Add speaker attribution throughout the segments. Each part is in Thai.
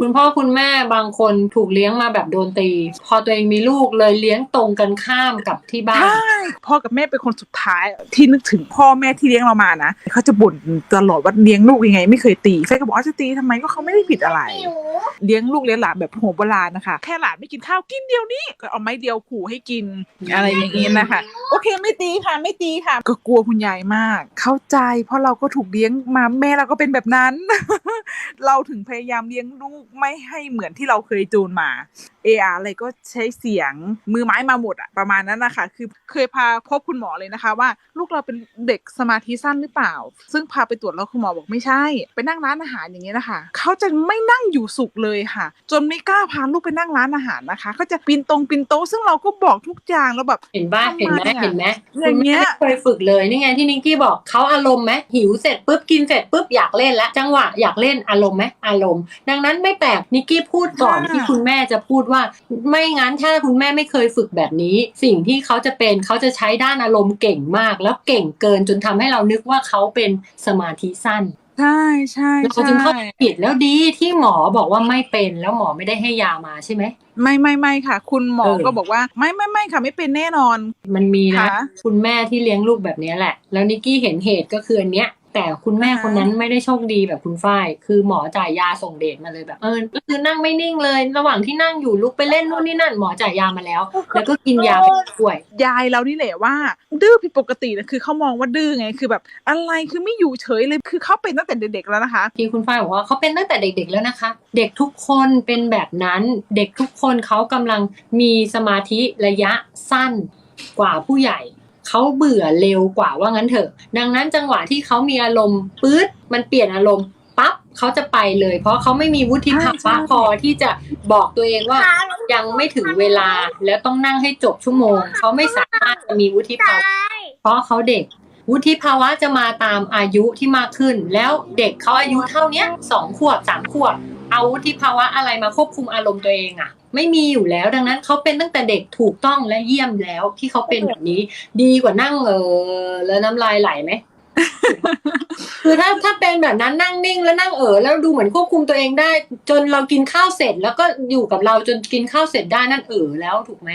Speaker 1: คุณพ่อคุณแม่บางคนถูกเลี้ยงมาแบบโดนตี พอตัวเองมีลูกเลยเลี้ยงตรงกันข้ามกับที่บ้าน
Speaker 2: ใช่พ่อกับแม่เป็นคนสุดท้ายที่นึกถึงพ่อแม่ที่เลี้ยงเรามานะเขาจะบ่นตลอดว่าเลี้ยงลูกยังไง ไม่เคยตีแฟนก็บอกว่าจะตีทำไมก็เขาไม่ได้ผิดอะไร เลี้ยงลูกเลี้ยงหลานแบบโหโบราณนะคะ แค่หลานไม่กินข้าวกินเดียวนี้เอาไม้เดียวขู่ให้กินอะไรอย่างนี้นะคะ โอเคไม่ตีค่ะไม่ตีค่ะ ก็กลัวคุณยายมาก เข้าใจ เพราะเราก็ถูกเลี้ยงมาแม่เราก็เป็นแบบนั้น เราถึงพยายามเลี้ยงลูกไม่ให้เหมือนที่เราเคยจูนมาเอออะไรก็ใช้เสียงมือไม้มาหมดอะประมาณนั้นนะคะคือเคยพาพบคุณหมอเลยนะคะ ว่าลูกเราเป็นเด็กสมาธิสั้นหรือเปล่า ซึ่งพาไปตรวจแล้วคุณหมอบอกไม่ใช่ ไปนั่งร้านอาหารอย่างนี้ยนะคะเขาจะไม่นั่งอยู่สุขเลยค่ะ จนไม่กล้าพาลูกไปนั่งร้านอาหารนะคะเขาจะปีนตรงปีนโต๊ะซึ่งเราก็บอกทุกอย่างแล้วแบบ
Speaker 1: เห็นบ้า
Speaker 2: ทำไม
Speaker 1: เห็นไหม
Speaker 2: อะ
Speaker 1: เห็นไหม
Speaker 2: อ
Speaker 1: คุ
Speaker 2: ย่า
Speaker 1: ณ
Speaker 2: งเงี้
Speaker 1: แม่
Speaker 2: ย
Speaker 1: ไม่เคยฝึกเลยนี่ไงที่นิกกี้บอกเขาอารมณ์ไหมหิวเสร็จปุ๊บกินเสร็จปุ๊บอยากเล่นแล้วจังหวะอยากเล่นอารมณ์ไหมอารมณ์ ดังนั้นไม่แปลกนิกกี้พูดก่อน
Speaker 2: ค่ะ
Speaker 1: ที่คุณแม่จะพูดว่า ไม่งั้นถ้าคุณแม่ไม่เคยฝึกแบบนี้ สิ่งที่เขาจะเป็นเขาจะใช้ด้านอารมณ์เก่งมาก แล้วเก่งเกินจนทำให้เรานึกว่าเขาเป็นสมาธิสั้น
Speaker 2: ใช่ใช่
Speaker 1: เรา
Speaker 2: ใช่
Speaker 1: จึงเข้าใจผิดแล้วดีที่หมอบอกว่าไม่เป็นแล้วหมอไม่ได้ให้ยามาใช่ไหม
Speaker 2: ไม่ไม่ไม่ค่ะ คุณหมอ
Speaker 1: เออ
Speaker 2: ก็บอกว่าไม่ไม่ไม่ค่ะไม่เป็นแน่นอน
Speaker 1: มันมีนะ
Speaker 2: ค่ะ
Speaker 1: คุณแม่ที่เลี้ยงลูกแบบนี้แหละ แล้วนิกกี้เห็นเหตุก็คืออันเนี้ย แต่คุณแม่
Speaker 2: อ่า
Speaker 1: คนนั้นไม่ได้โชคดีแบบคุณฝ้าย คือหมอจ่ายยาส่งเดชมาเลยแบบ เออก็คือนั่งไม่นิ่งเลย ระหว่างที่นั่งอยู่ลุกไปเล่นนู่นนี่นั่นหมอจ่ายยามาแล้ว แล้วก็กินยาไปด้วย
Speaker 2: ยายเรานี่แหละว่า ดื้อผิดปกตินะคือเขามองว่าดื้อไงคือแบบ อะไรคือไม่อยู่เฉยเลยคือเขาเป็นตั้งแต่เด็กๆแล้วนะคะ
Speaker 1: ที่คุณฝ้ายบอกว่าเขาเป็นตั้งแต่เด็กๆแล้วนะคะ เด็กทุกคนเป็นแบบนั้น เด็กทุกคนเขากำลังมีสมาธิระยะสั้นกว่าผู้ใหญ่ เขาเบื่อเร็วกว่าว่างั้นเถอะ ดังนั้นจังหวะที่เขามีอารมณ์ปื๊ดมันเปลี่ยนอารมณ์ปั๊บเขาจะไปเลย เพราะเขาไม่มีวุฒิภา
Speaker 2: ใช่
Speaker 1: วะ
Speaker 2: ใช่
Speaker 1: พอที่จะบอกตัวเองว่ายังไม่ถึงเวลาแล้วต้องนั่งให้จบชั่วโมง เขาไม่สามารถจะมีวุฒิภาวะเพราะเขาเด็ก วุฒิภาวะจะมาตามอายุที่มากขึ้น แล้วเด็กเขาอายุเท่าเนี้ยสองขวบสามขวบเอาวุฒิภาวะอะไรมาควบคุมอารมณ์ตัวเองอะ ไม่มีอยู่แล้ว ดังนั้นเขาเป็นตั้งแต่เด็กถูกต้องและเยี่ยมแล้วที่เขาเป็นแบบนี้ ดีกว่านั่งเออแล้วน้ำลายไหลไหมคือถ้าถ้าเป็นแบบนั้นนั่งนิ่งแล้วนั่งเออแล้วดูเหมือนควบคุมตัวเองได้ จนเรากินข้าวเสร็จ แล้วก็อยู่กับเราจนกินข้าวเสร็จได้นั่นเออแล้วถูกไหม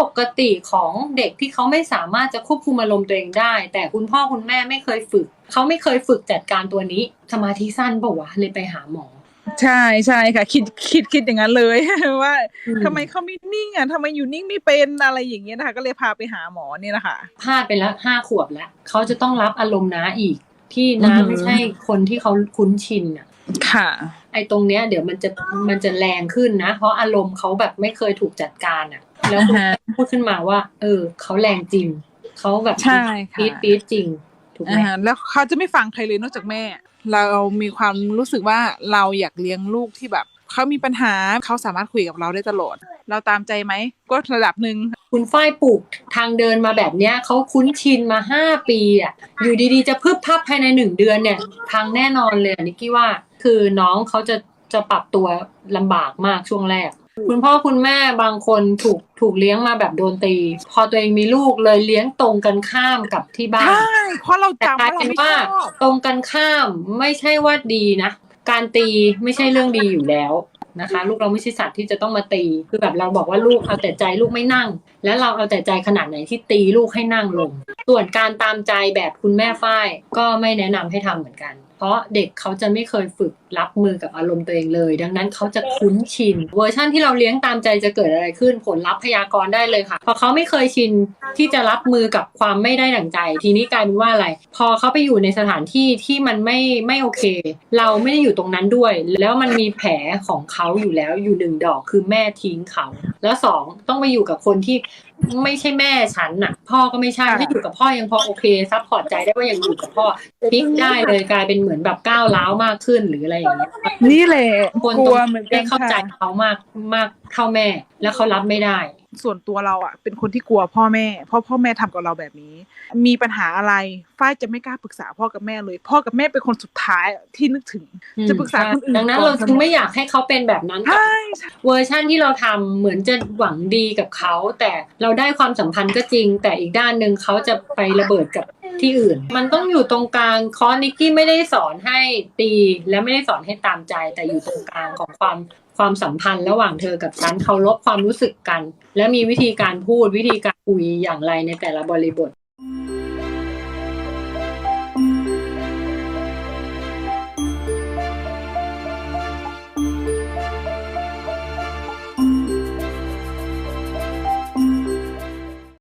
Speaker 1: ปกติของเด็กที่เขาไม่สามารถจะควบคุมอารมณ์ตัวเองได้ แต่คุณพ่อคุณแม่ไม่เคยฝึก เขาไม่เคยฝึกจัดการตัวนี้ สมาธิสั้นเปล่าวะเลยไปหาหมอ
Speaker 2: ใช่ใช่ค่ะ คิดคิดคิดอย่างนั้นเลย ว่า
Speaker 1: อืม
Speaker 2: ทำไมเขาไม่นิ่งอะทำไมอยู่นิ่งไม่เป็นอะไรอย่างเงี้ยนะคะก็เลยพาไปหาหมอเนี่ยนะคะ
Speaker 1: พลาดไปแล้วห้าขวบแล้วเขาจะต้องรับอารมณ์น้าอีก ที่น้า
Speaker 2: อือหือ
Speaker 1: ไม่ใช่คนที่เขาคุ้นชินอะ
Speaker 2: ค่ะ
Speaker 1: ไอ้ตรงเนี้ย เดี๋ยวมันจะมันจะแรงขึ้นนะ เพราะอารมณ์เขาแบบไม่เคยถูกจัดการอะ แล้วคุณ
Speaker 2: อ่าฮะ
Speaker 1: พูดขึ้นมาว่า เออเขาแรงจริงเขาแบบ
Speaker 2: ใช่ค่ะ
Speaker 1: ปี๊ดปี๊ดจริง ถูกไหม
Speaker 2: อ่าแล้วเขาจะไม่ฟังใครเลยนอกจากแม่ เรามีความรู้สึกว่าเราอยากเลี้ยงลูกที่แบบเขามีปัญหาเขาสามารถคุยกับเราได้ตลอด เราตามใจไหม ก็ระดับหนึ่ง
Speaker 1: คุณฝ้ายปลูกทางเดินมาแบบเนี้ยเขาคุ้นชินมาห้าปีอะอยู่ดีๆ จะพึบพับภายในหนึ่งเดือนเนี่ยทางแน่นอนเลยอะนิกกี้ว่า คือน้องเขาจะจะปรับตัวลำบากมากช่วงแรก คุณพ่อคุณแม่บางคนถูกถูกเลี้ยงมาแบบโดนตี พอตัวเองมีลูกเลยเลี้ยงตรงกันข้ามกับที่บ้าน
Speaker 2: ใช่เพราะเรา
Speaker 1: แต่
Speaker 2: จำ
Speaker 1: กลา
Speaker 2: ว่ายเรา
Speaker 1: เป็น
Speaker 2: ไม่
Speaker 1: ว่า
Speaker 2: ชอบ
Speaker 1: ตรงกันข้ามไม่ใช่ว่าดีนะ การตีไม่ใช่เรื่องดีอยู่แล้วนะคะ ลูกเราไม่ใช่สัตว์ที่จะต้องมาตี คือแบบเราบอกว่าลูกเอาแต่ใจลูกไม่นั่ง แล้วเราเอาแต่ใจขนาดไหนที่ตีลูกให้นั่งลง ส่วนการตามใจแบบคุณแม่ฝ้ายก็ไม่แนะนำให้ทำเหมือนกัน เพราะเด็กเขาจะไม่เคยฝึกรับมือกับอารมณ์ตัวเองเลย ดังนั้นเขาจะคุ้นชิน เวอร์ชั่นที่เราเลี้ยงตามใจจะเกิดอะไรขึ้น ผลลัพธ์พยากรณ์ได้เลยค่ะเพราะเขาไม่เคยชินที่จะรับมือกับความไม่ได้ดั่งใจ ทีนี้กลายเป็นว่าอะไร พอเขาไปอยู่ในสถานที่ที่มันไม่ไม่โอเค เราไม่ได้อยู่ตรงนั้นด้วย แล้วมันมีแผลของเขาอยู่แล้วอยู่หนึ่งดอกคือแม่ทิ้งเขา แล้วสองต้องไปอยู่กับคนที่ ไม่ใช่แม่ฉันน่ะ พ่อก็ไม่ใช่
Speaker 2: ค่ะ
Speaker 1: ถ้าอยู่กับพ่อยังพอโอเคซัพพอร์ตใจได้ว่ายังอยู่กับพ่อพลิกได้เลยกลายเป็นเหมือนแบบก้าวร้าวมากขึ้นหรืออะไรอย่างเงี้ย
Speaker 2: นี่แหละ
Speaker 1: คน
Speaker 2: ก
Speaker 1: ต
Speaker 2: ลั
Speaker 1: ร
Speaker 2: ว
Speaker 1: ง
Speaker 2: เหมือนกั
Speaker 1: ได้
Speaker 2: น
Speaker 1: เข้าใจ
Speaker 2: ค่ะ
Speaker 1: เขามากมากเท่าแม่ แล้วเขารับไม่ได้
Speaker 2: ส่วนตัวเราอะเป็นคนที่กลัวพ่อแม่ เพราะพ่อแม่ทำกับเราแบบนี้ มีปัญหาอะไรฝ้ายจะไม่กล้าปรึกษาพ่อกับแม่เลย พ่อกับแม่เป็นคนสุดท้ายที่นึกถึง จะปรึกษาคนอื่น
Speaker 1: ดังนั้น
Speaker 2: ก่อน
Speaker 1: เรา
Speaker 2: เสมอ
Speaker 1: จึงไม่อยากให้เขาเป็นแบบนั้นกับ
Speaker 2: ใช่ใช่
Speaker 1: เวอร์ชั่นที่เราทำเหมือนจะหวังดีกับเขา แต่เราได้ความสัมพันธ์ก็จริง แต่อีกด้านหนึ่งเขาจะไประเบิดกับ ที่อื่น มันต้องอยู่ตรงกลางคอร์สนิกกี้ไม่ได้สอนให้ตี และไม่ได้สอนให้ตามใจ แต่อยู่ตรงกลางของความความสัมพันธ์ระหว่างเธอกับฉันเคารพความรู้สึกกัน และมีวิธีการพูดวิธีการคุยอย่างไรในแต่ละบริบท